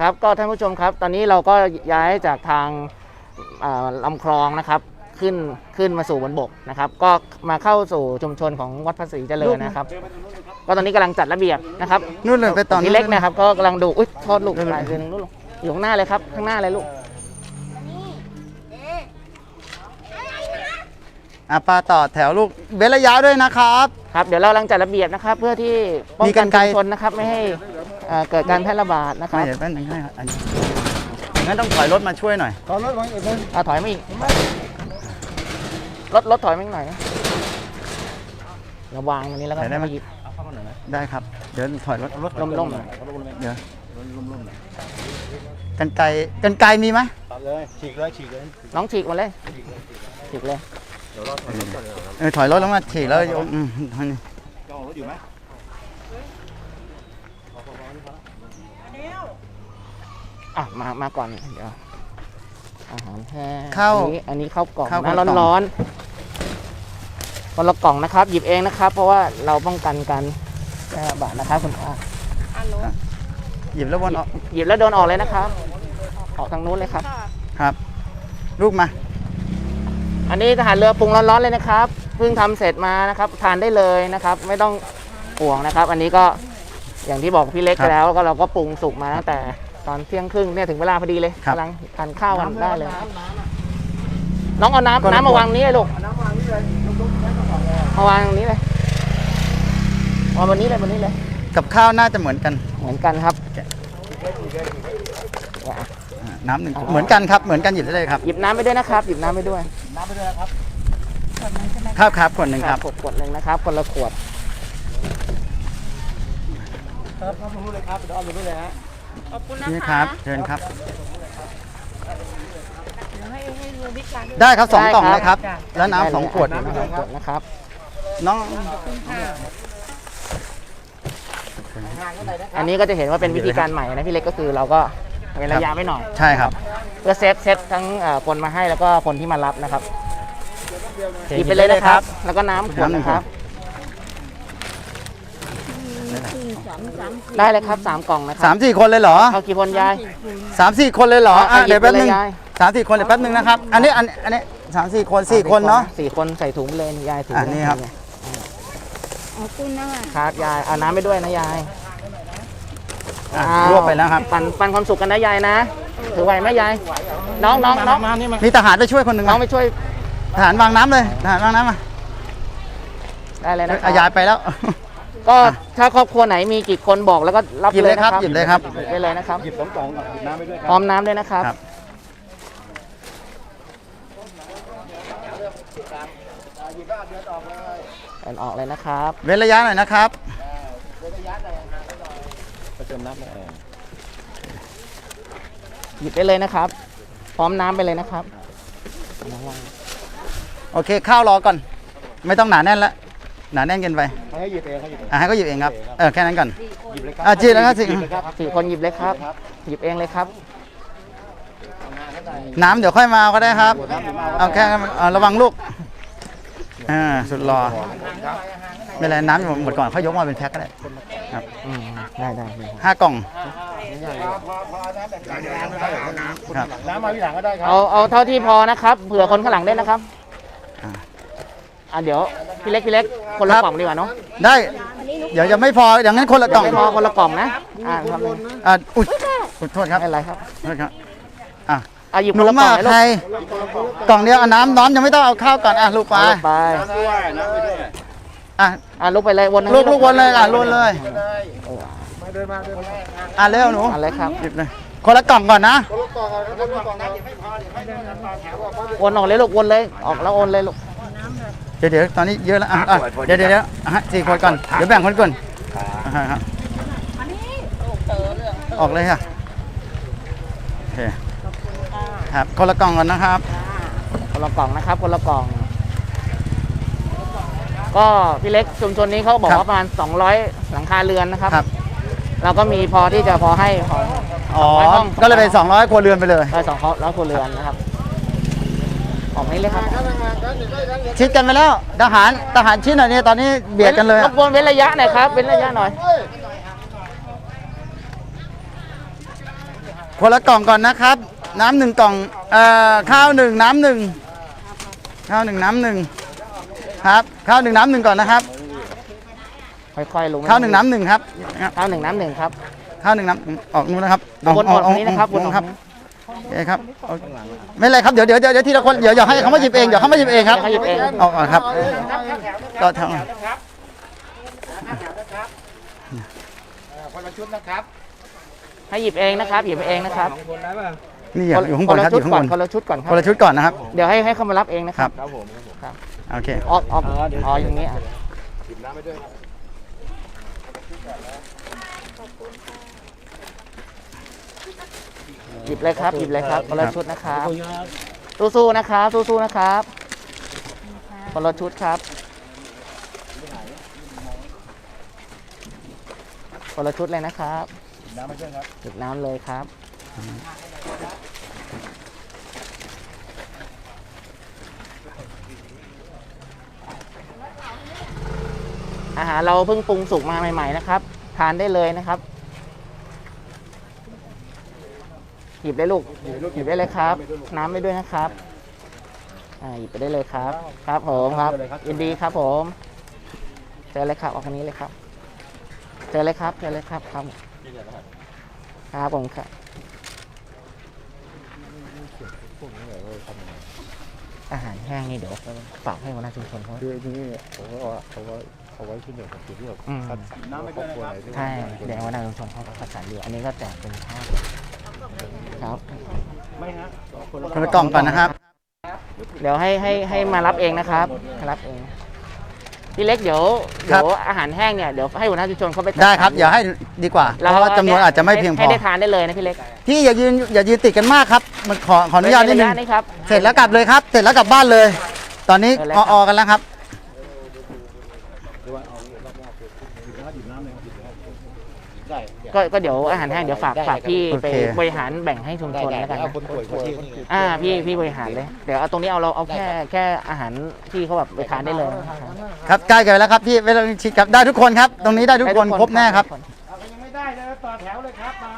ครับก็ท่านผู้ชมครับ ตอนนี้เราก็ย้ายจากทางอ่าลำคลองนะครับขึ้นขึ้นมาสู่บนบกนะครับ ก็มาเข้าสู่ชุมชนของวัดพระศรีเจริญนะครับ ก็ตอนนี้กำลังจัดระเบียบนะครับนู่นเลยไปต่อพี่เล็กนะครับ ก็กำลังดูอุ้ยโทษลูกหลายคืนงลูกอยู่ข้างหน้าเลยครับข้างหน้าเลยลูกอะปลาต่อแถวลูกเว้นระยะด้วยนะครับ ครับ เดี๋ยวเรากำลังจัดระเบียบนะครับ เพื่อที่ป้องมีกักรนรไกรชุมชนนะครับ ไม่ให้ เอ่อเกิดการแพร่ระบาดนะคไม่รับเดี๋ยวแป๊บนึงให้ครับอันนี้งั้นต้องถอยรถมาช่วยหน่อยเอาถอยมาอีกรถรถถอยมาอีกหน่อยนะระวางตรงนี้แล้วก็ไหนได้ไหมหยิบได้ครับ เดี๋ยวถอยรถรถล่มๆหน่อยเดี๋ยวกันไกรกันไกรมีไหมตัดเลยฉีกเลยฉีกเลยน้องฉีกมาเลยฉีกเลยเออถอยรถแล้วมาถีบแล้วโยนอืมอันนี้จะออกรถอยู่ไหม อะมามาก่อนเดี๋ยวอาหารแห้งข้าวอันนี้อันนี้ข้าวกล่องข้าวนะกล่องร้อนๆคนละกล่องนะครับ หยิบเองนะครับ เพราะว่าเราป้องกันการแพร่ระบาดนะครับคุณอาหยิบแล้ววนออกหยิบแล้วเดินออกเลยนะครับ ออกทางนู้นเลยครับ ครับ ลูกมา อันนี้ทหารเรือปรุงร้อนๆเลยนะครับเพิ่งทำเสร็จมานะครับ ทานได้เลยนะครับ ไม่ต้องห่วงนะครับ อันนี้ก็อย่างที่บอกพี่เล็กครับ ไปแล้วก็เราก็ปรุงสุกมาตั้งแต่ ตอนเที่ยงครึ่งเนี่ยถึงเวลาพอดีเลยครับ กำลังทานข้าวกันได้เลย น้องเอาน้ำน้ำมาวางนี้เลยลูกมาวางตรงนี้เลยวางบนนี้เลยบนนี้เลย กับข้าวน่าจะเหมือนกันเหมือนกันครับ อ่าน้ำหนึ่งเหมือนกันครับเหมือนกันหยิบได้เลยครับหยิบน้ำไปด้วยนะครับ หยิบน้ำไปด้วยข้าวครับขวดหนึ่งครับ ขวดขวดหนึ่งนะครับคนละขวด ครับ ครับผมรู้เลยครับเดี๋ยวเอาไปรู้เลยฮะขอบคุณนะนี่คะครับเชิญครับ เดี๋ยวให้ให้ลุงบิ๊กทานด้วย ได้ครับสองได้กล่องครับเลยครับแล้วน้ำสองขวดน้ำสองขวดนะครับ น้องอันนี้ก็จะเห็นว่าเป็นวิธีการใหม่นะพี่เล็กก็คือเราก็เว้นระยะไว้หน่อย ใช่ครับ เพื่อเซฟเซฟทั้งเอ่อคนมาให้แล้วก็คนที่มารับนะครับหยิบไปเลยนะครับ แล้วก็น้ำขวดนะครับ ได้เลยครับสามกล่องนะคสารัมสี่คนเลยเหรอเอากี่คนยาย สามสี่คนเลยเหรออะเอาหยิเดี๋ยวแป๊บนึงไปเลยยาย สามสี่คนเดี๋ยวแป๊บนึงนะครับ อันนี้อันอันนี้สามสี่คนสี่คนเนาะ สี่คนใส่ถุงไปเลยยายถุงอะนี่ครับขอบคุณนะคะครับยายเอาน้ำไปด้วยนะยายอะอ้ารวบไปแล้วครับ ปั่นปั่นความสุขกันนะยายนะถือไหวไหมยายน้องน้องน้องมานี่มามีทหารไปช่วยคนหนึ่งน้องนะไปช่วยทหารวางน้ำเลยทหารวางน้ำมาได้เลยนะคเอารับยายไปแล้ว ก็ถ้าครอบครัวไหนมีกี่คนบอกแล้วก็รับหยิบเลยครับนะหยิบเลยครับหยิบไปเลยนะครับหยิบสองกล่องก่อนหยิบน้ำไปด้วยคพร้รัอบมน้ำด้วยนะครับ ครับ เดินออกเลยนะครับ เว้นระยะหน่อยนะครับ ไปเติมน้ำเลยหยิบไปเลยนะครับ พร้อมน้ำไปเลยนะครับโอเคข้าวรอก่อน ไม่ต้องหนาแน่นละ หนาแน่นเกินไปให้หยิบเองให้หยิบเอง อะให้ก็หยิบเองครับ เออแค่นั้นก่อน หยิบเลยครับอะจีแล้วครับจีหยิบเลยครับสี่คนหยิบเลยครับ หยิบเองเลยครับ น้ำเดี๋ยวค่อยมาก็ได้ครับ เอาแค่เอาระวังลูก อ่าสุดรอไม่เป็นไรน้ำหมดก่อนค่อยยกมาเป็นแพ็คก็ได้ครับอืมได้ได้ได้ครับห้ากล่องครับ น้ำมาที่หลังก็ได้ครัเอาเอาเท่าที่พอนะครับ เผื่อคนข้างหลังได้วยนะครับ อ่า อะเดี๋ยวพี่เล็กพี่เล็ก คนละครับกล่องดีกว่าเนาะได้ เดี๋ยวจะไม่พออย่างนั้นคนละกล่องไม่พอคนละกล่องนะอ่าครับอ่าอุ้ยขอโทษครับไม่เป็นไรครับโทษครับอะอะหยิบหคนูนละกล่มาองเลยลูใครกกล่องเดียวเอาน้ำน้อมยังไม่ต้องเอาข้าวก่อนอะลูกไปเอาลูกไปน้ำด้วยน้ำไปด้วยอะอะลุกไปเลยวนทางลูนี้กลูกวนเลยอะลูกเลยมาเดินมาเดินมาอะเร็วหนูเอะไรครับหยิบเลยคนละกล่องก่อนนะคนละกล่องคนละกล่องน้ำหยิบให้พอหยิบให้เดินมาแถวว่าวนออกเลยลูกวนเลยออกแล้ววนเลยลูก เดี๋ยวเดี๋ยวตอนนี้เยอะแล้วอะอะเดี๋ยวเดี๋ยวเดี๋ยวอะสี่คนก่อนเดี๋ยวแบ่งคนก่อนอะครับออกเลยค่ะโอเคครับคนละกล่องก่อนนะครับคนละกล่องนะครับคนละกล่อง ก็พี่เล็กชุมชนนี้เขาบอกครับว่าประมาณ 200 หลังคาเรือนนะครับครับ เราก็มีพอที่จะพอให้พออ๋อไว้ห้องก็เลยเป็น200ครัวเรือนไปเลย ได้สองร้อยครัวเรือนนะครับ ออกนี้เลยครับ ชิดกันไปแล้วทหารทหารชิดหน่อยเนี่ยตอนนี้เบียดกันเลยรบกวนเว้นระยะหน่อยครับ เว้นระยะหน่อย คนละกล่องก่อนนะครับ น้ำหนึ่งกล่องเอ่อข้าวหนึ่งน้ำหนึ่งข้าวหนึ่งน้ำหนึ่งครับข้าวหนึ่งน้ำหนึ่งก่อนนะครับค่อยๆลงข้าวหนึ่งน้ำหนึ่งครับ ข้าวหนึ่งน้ำหนึ่งครับ ข้าวหนึ่งน้ำออกนู้นนะครับวนออกตรงนี้นะครับวนออกครับโอ เคครับเอาไม่เป็นไรครับเดี๋ยวเดี๋ยวเดี๋ยวทีละคนเดี๋ยวเดี๋ยวให้เขามาหยิบเองเดี๋ยวเขามาหยิบเองครับให้เขาหยิบเองออกก่อนครับก็ทางนะครับแถวนะครับเอ่อคนละชุดนะครับให้หยิบเองนะครับหยิบเองนะครับนี่อยู่ข้างบนครับอชุดยู่ข้างก่บอนนคนละชุดก่อนครัคนละชุดก่อนนะครับ เดี๋ยวให้ให้เขามารับเองนะคครัรับบโอเคออกออกอ๋ออย่างนี้อะ หยิบเลยครับหยิบเลยครับคนละชุดนะครับสู้ๆนะครับสู้ๆนะครับคนละชุดครับคนละชุดเลยนะครับน้ำมาเชื่อครับหยิบน้ำเลยครับ อาหารเราเพิ่งปรุงสุกมาใหม่ ๆ นะครับ ทานได้เลยนะครับ หยิบได้ลูกหยิบได้เลยครับ น้ำไปด้วยนะครับ อ่าหยิบไปได้เลยครับ ครับผมครับยินดีครับผมเจอเลยครับออกทางนี้เลยครับ เจอเลยครับเจอเลยครับครับครับผมครับอาหารแห้งนี่เดี๋ยวฝากให้หัวหน้าชุมชนเขาคือที่นี่ผมก็ว่าเขาว่าเอาไว้ที่หนึ่งของจุดที่แบบอืมคัดน้ำไม่ได้ครับใช่แสดงว่าหัวหน้าชุมชนเขาก็ประสานดีอันนี้ก็แจกเป็นข้าว ครับคนละกล่องก่อนนะครับ เดี๋ยวให้ให้ให้มารับเองนะครับมารับเองพี่เล็กเดี๋ยวครัเดี๋บยวอาหารแห้งเนี่ยเดี๋ยวให้หัวหน้าชุมชนเขาไปได้ครับอย่าให้ดีกว่าเพแล้วราะว่าจำนวนอาจจะไม่เพียงพให้อได้ทานได้เลยนะพี่เล็กพี่อย่ายืนอย่ายืนติดกันมากครับ มันขอขออนุญาตนิดนึงระยะนี่ครับเสร็จแล้วกลับเลยครับ เสร็จแล้วกลับบ้านเลย ตอนนี้เออแล้วอครับอๆกันแล้วครับ ก็ก็เดี๋ยวอาหารแห้งเดี๋ยวฝากฝากพี่โอไปเคบริหารแบ่งให้ชุมชนแล้วกันเอานะคนป่วยคนที่อ่าพี่พี่บริหารเลยเดี๋ยวเอาตรงนี้เอาเราเอาแค่แค่อาหารที่เขาแบบไปทานได้เลยนะครับครับใกล้กันแล้วครับพี่เวลาชิดครับได้ทุกคนครับ ตรงนี้ได้ทุกคนครบแน่ครับเอาใครยังไม่ได้เลยต่อแถวเลยครับมา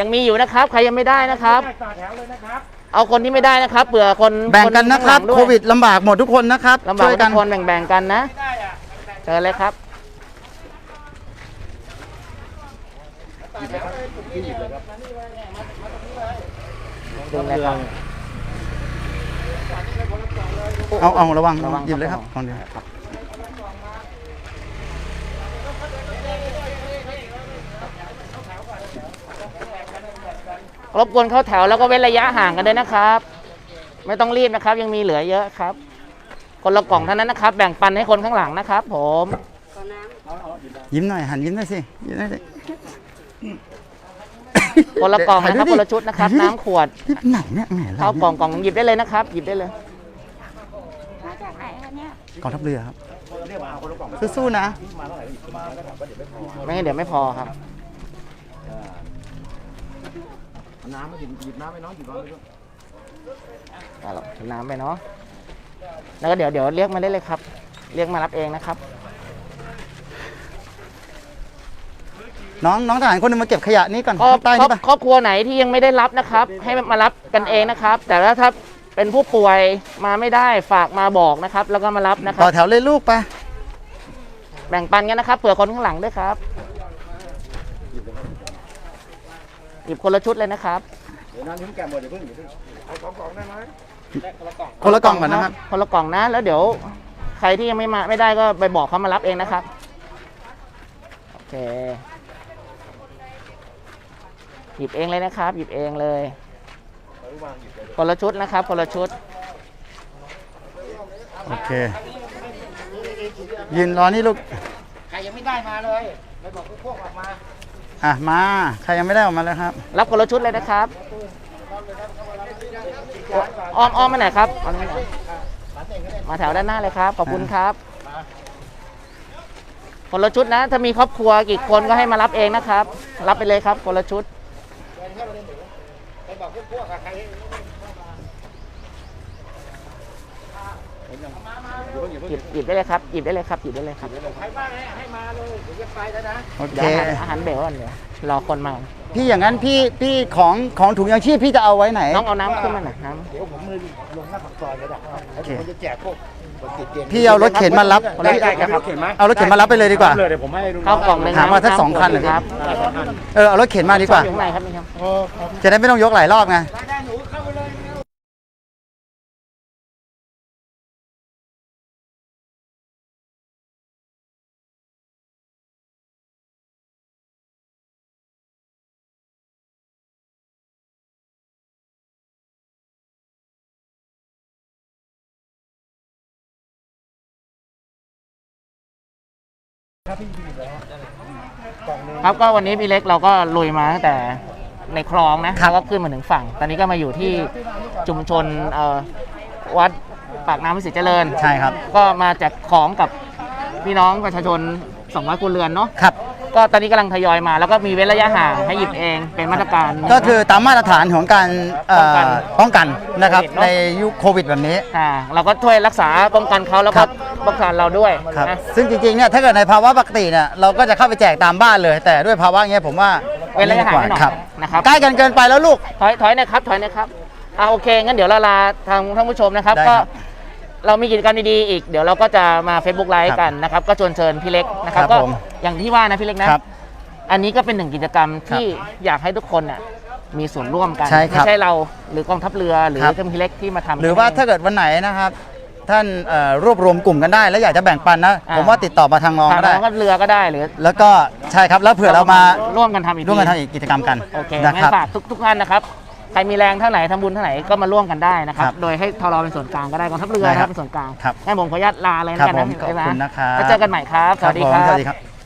ยังมีอยู่นะครับ ใครยังไม่ได้นะครับได้ต่อแถวเลยนะครับเอาคนที่ไม่ได้นะครับเผื่อคนแบ่งกันนะครับข้างหลังด้วยโควิดลำบากหมดทุกคนนะครับลำบากช่วยทุกันกคนแบ่งๆกันนะ ได้ อะเจอเลยครับดึงเลยครับ เอาเอาระวังระวังหยิบเลยครับครับของเดียวรบกวนเข้าแถวแล้วก็เว้นระยะห่างกันด้วยนะครับ ไม่ต้องรีบนะครับ ยังมีเหลือเยอะครับ คนละกล่องเท่านั้นนะครับ แบ่งปันให้คนข้างหลังนะครับ ผมยิ้มหน่อยหันยิ้มหน่อยสิยิ้มหน่อยสิคนละกล่องนะครับถ่ายดูดิคนละชุดนะครับถ่ายดูดิน้ำขวดที่ไหนเนี่ยแหมเราเข้ากล่องกล่องหยิบได้เลยนะครับ หยิบได้เลยมาจากไหนคะเนี่ยกองทัพเรือครับสู้ๆนะไม่งั้นเดี๋ยวไม่พอครับ น้ำมาหยิบหยิบน้ำไปน้องหยิบน้ำไปด้วยเอาล่ะถือน้ำไปเนาะ แล้วก็เดี๋ยวเดี๋ยวเรียกมาได้เลยครับ เรียกมารับเองนะครับ น้องน้องทหารคนหนึงมาเก็บขยะนี้ก่อนครอบใต้ครอนี่บปะครอบครัวไหนที่ยังไม่ได้รับนะครับ ให้มารับกันเองนะครับ แต่ว่าถ้าเป็นผู้ป่วยมาไม่ได้ฝากมาบอกนะครับ แล้วก็มารับนะครัต่อบแถวเลยลูกไปแบ่งปันกันนะครับเผื่อคนข้างหลังด้วยครับหยิบคนละชุดเลยนะครับ เดี๋ยวน้ำทิ้งแกมหมดเดี๋ยวเพิ่งเดี๋ยวเพิ่งเอาสองกล่องได้ไหม คนละกล่องก่อนนะครับ คนละกล่องนะ แล้วเดี๋ยวใครที่ยังไม่มาไม่ได้ก็ไปบอกเขามารับเองนะครับ โอเค หยิบเองเลยนะครับ หยิบเองเลย คนละชุดนะครับ คนละชุด โอเค ยืนรอนี่ลูก ใครยังไม่ได้มาเลยไปบอกพวกออกมา อะมา ใครยังไม่ได้ออกมาเลยครับ รับคนละชุดเลยนะครับ อ้อมอ้อมมาไหนครับอ้อมมาไหนมาแถวด้านหน้าเลยครับ ขอบคุณครับ คนละชุดนะ ถ้ามีครอบครัวกี่คนก็ให้มารับเองนะครับ รับไปเลยครับ คนละชุดไปบอกพวกใคร หยิบหยิบได้เลยครับหยิบได้เลยครับหยิบได้เลยครับใครบ้างให้ให้มาเลยเดี๋ยวจะไปแล้วนะโอเค เดี๋ยวอาหารอาหารเบลก่อนเดี๋ยวรอคนมา พี่อย่างนั้นพี่พี่ของของถุงยังชีพพี่จะเอาไว้ไหน น้องเอาน้ำขึ้นมาหน่อยน้เดี๋ยวผมมือลงหน้าปากซอยก็ได้แล้วเดี๋ยวผมจะแจกพวกคนติดเตียงพี่เอารถเข็นมารับ ได้ได้ครับเข็นไหมเอารถเข็นมารับไปเลยดีกว่า เลยเดี๋ยวผมให้ลุงำข้ากล่องหนึ่งหามาสักน้ำสองคันขวดหงครับเออเอารถเข็นมาดีกว่าอยู่ข้างในครับนี่ครับ จะได้ไม่ต้องยกหลายรอบไง ครับก็วันนี้พี่เล็กเราก็ลุยมาตั้งแต่ในคลองนะแล้วก็ขึ้นมาถึงฝั่ง ตอนนี้ก็มาอยู่ที่ชุมชนเอ่อวัดปากน้ำวิสิตเจริญ ใช่ครับ ก็มาแจกของกับพี่น้องประชาชน200ครัวเรือนเนาะ ครับ ก็ตอนนี้กำลังทยอยมา แล้วก็มีเว้นระยะห่างให้หยิบเองเป็นมาตรการ ก็คือตามมาตรฐานของการเอ่อป้องกันป้องกันนะครับโควิดเนอะในยุคโควิดแบบนี้ อ่าเราก็ช่วยรักษาป้องกันเขาแล้วคก็รับ ป้องกันเราด้วยครับนะ ซึ่งจริงๆเนี่ยถ้าเกิดในภาวะปกติเนี่ยเราก็จะเข้าไปแจกตามบ้านเลย แต่ด้วยภาวะอย่างเงี้ยผมว่าเว้นระยะห่างให้หน่อยครับนะครับ ใกล้กันเกินไปแล้วลูก ถอยถอยนะครับถอยนะครับอ่าโอเคงั้นเดี๋ยวเราลาทางท่านผู้ชมนะครับ ได้ก็ครับ เรามีกิจกรรมดีๆอีก เดี๋ยวเราก็จะมา Facebook ไลครัฟ์บกันนะครับ ก็ชวนเชิญพี่เล็กนะครับ ครับก็ผม อย่างที่ว่านะพี่เล็กนะ ครับ อันนี้ก็เป็นหนึ่งกิจกรรมที่อยากให้ทุกคนน่ะมีส่วนร่วมกัน ใช่ครับไม่ใช่เราหรือกองทัพเรือหรือครับ เจ้าพี่เล็กที่มาทำ หรือว่าถ้าเกิดวันไหนนะครับ ท่านเอ่อรวบรวมกลุ่มกันได้ แล้วอยากจะแบ่งปันนะ อ่า ผมว่าติดต่อมาทางรองทางก็ได้กองทัพเรือก็ได้หรือแล้วก็ใช่ครับแล้วเผื่อเรามาร่วมกันทำอีกร่วมกันทีทำอีกกิจกรรมกันโอเคนะงั้คนรับ ฝากทุกทุกท่านนะครับ ใครมีแรงเท่าไหร่ทำบุญเท่าไหร่ก็มาร่วมกันได้นะครับ ครับโดยให้ทรเป็นส่วนกลางก็ได้กองทัพเรือได้นะคครัรับบเป็นส่วนกลางครับงั้นผมขออนุญาตลาเลยครันะบกันผนะมขอบบ๊ายบายคุณนะครับ แล้วเจอกันใหม่ครับ สวัสดีผมครับสวัสดีครับ